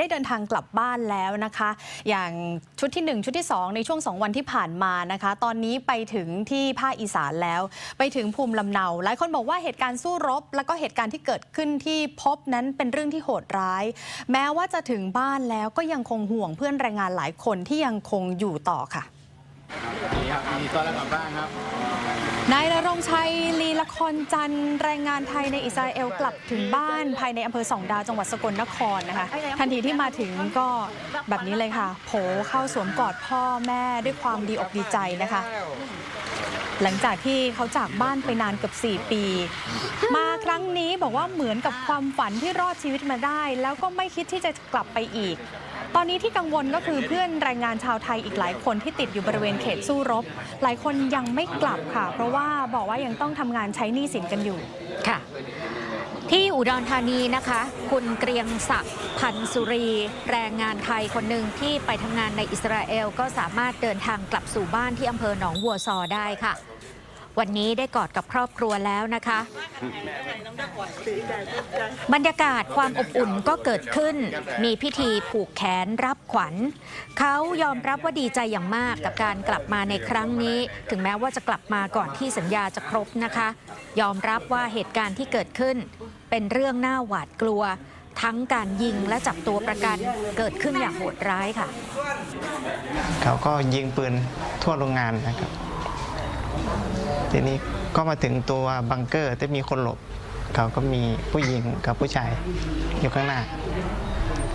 ได้เดินทางกลับบ้านแล้วนะคะ อย่างชุดที่ 1 ชุดที่ 2 ในช่วง 2 วันที่ผ่านมานะคะ ตอนนี้ไปถึงที่ภาคอีสานแล้ว ไปถึงภูมิลำเนา หลายคนบอกว่าเหตุการณ์สู้รบ แล้วก็เหตุการณ์ที่เกิดขึ้นที่พบนั้นเป็นเรื่องที่โหดร้าย แม้ว่าจะถึงบ้านแล้วก็ยังคงห่วงเพื่อนแรงงานหลายคนที่ยังคงอยู่ต่อค่ะดีครับดีตอนเรากลับบ้านครับ นายณรงค์ชัยลีละครจันทร์แรงงานไทยในอิสราเอลกลับถึงบ้านภายในอำเภอสองดาวจังหวัดสกลนครนะคะทันทีที่มาถึงก็แบบนี้เลยค่ะ โผเข้าสวมกอดพ่อแม่ด้วยความดีอกดีใจนะคะ หลังจากที่เขาจากบ้านไปนานเกือบ 4 ปี มาครั้งนี้บอกว่าเหมือนกับความฝันที่รอดชีวิตมาได้ แล้วก็ไม่คิดที่จะกลับไปอีก ตอนนี้ที่กังวลก็คือเพื่อนแรงงานชาวไทยอีกหลายคนที่ติดอยู่บริเวณเขตสู้รบ หลายคนยังไม่กลับค่ะ เพราะว่าบอกว่ายังต้องทำงานใช้หนี้สินกันอยู่ค่ะ ที่อุดรธานีนะคะ คุณเกรียงศักดิ์พันสุรี แรงงานไทยคนหนึ่งที่ไปทำงานในอิสราเอล ก็สามารถเดินทางกลับสู่บ้านที่อำเภอหนองวัวซอได้ค่ะ วันนี้ได้กอดกับครอบครัวแล้วนะคะ บรรยากาศความอบอุ่นก็เกิดขึ้น มีพิธีผูกแขนรับขวัญ เขายอมรับว่าดีใจอย่างมากกับการกลับมาในครั้งนี้ ถึงแม้ว่าจะกลับมาก่อนที่สัญญาจะครบนะคะ ยอมรับว่าเหตุการณ์ที่เกิดขึ้น เป็นเรื่องน่าหวาดกลัว ทั้งการยิงและจับตัวประกันเกิดขึ้นอย่างโหดร้ายค่ะ เขาก็ยิงปืนทั่วโรงงานนะครับ ทีนี้ก็มาถึงตัวบังเกอร์ที่มีคนหลบ เขาก็มีผู้หญิงกับผู้ชายอยู่ข้างหน้า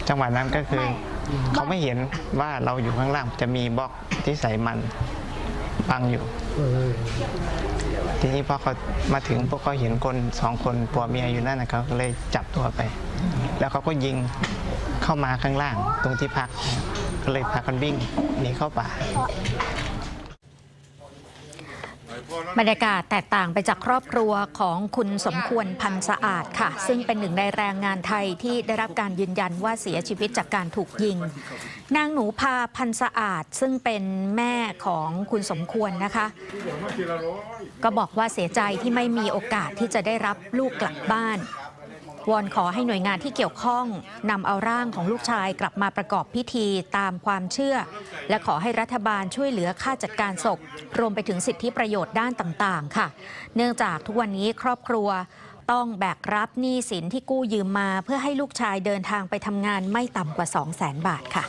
จังหวะนั้นก็คือ เขาไม่เห็นว่าเราอยู่ข้างล่างจะมีบล็อกที่ใส่มันบังอยู่ ทีนี้พอเขามาถึงพวกเขาเห็นคนสองคนผัวเมียอยู่นั่นนะเขาก็เลยจับตัวไป แล้วเขาก็ยิงเข้ามาข้างล่างตรงที่พัก ก็เลยพากันวิ่งหนีเข้าป่า บรรยากาศแตกต่างไปจากครอบครัวของคุณสมควรพันสะอาดค่ะ ซึ่งเป็นหนึ่งในแรงงานไทยที่ได้รับการยืนยันว่าเสียชีวิตจากการถูกยิง นางหนูพาพันสะอาดซึ่งเป็นแม่ของคุณสมควรนะคะ ก็บอกว่าเสียใจที่ไม่มีโอกาสที่จะได้รับลูกกลับบ้าน วอนขอให้หน่วยงานที่เกี่ยวข้องนำเอาร่างของลูกชายกลับมาประกอบพิธีตามความเชื่อ และขอให้รัฐบาลช่วยเหลือค่าจัดการศพ รวมไปถึงสิทธิประโยชน์ด้านต่างๆ ค่ะ เนื่องจากทุกวันนี้ครอบครัวต้องแบกรับหนี้สินที่กู้ยืมมา เพื่อให้ลูกชายเดินทางไปทำงานไม่ต่ำกว่า 2 0 0 0 0 0 บาทค่ะ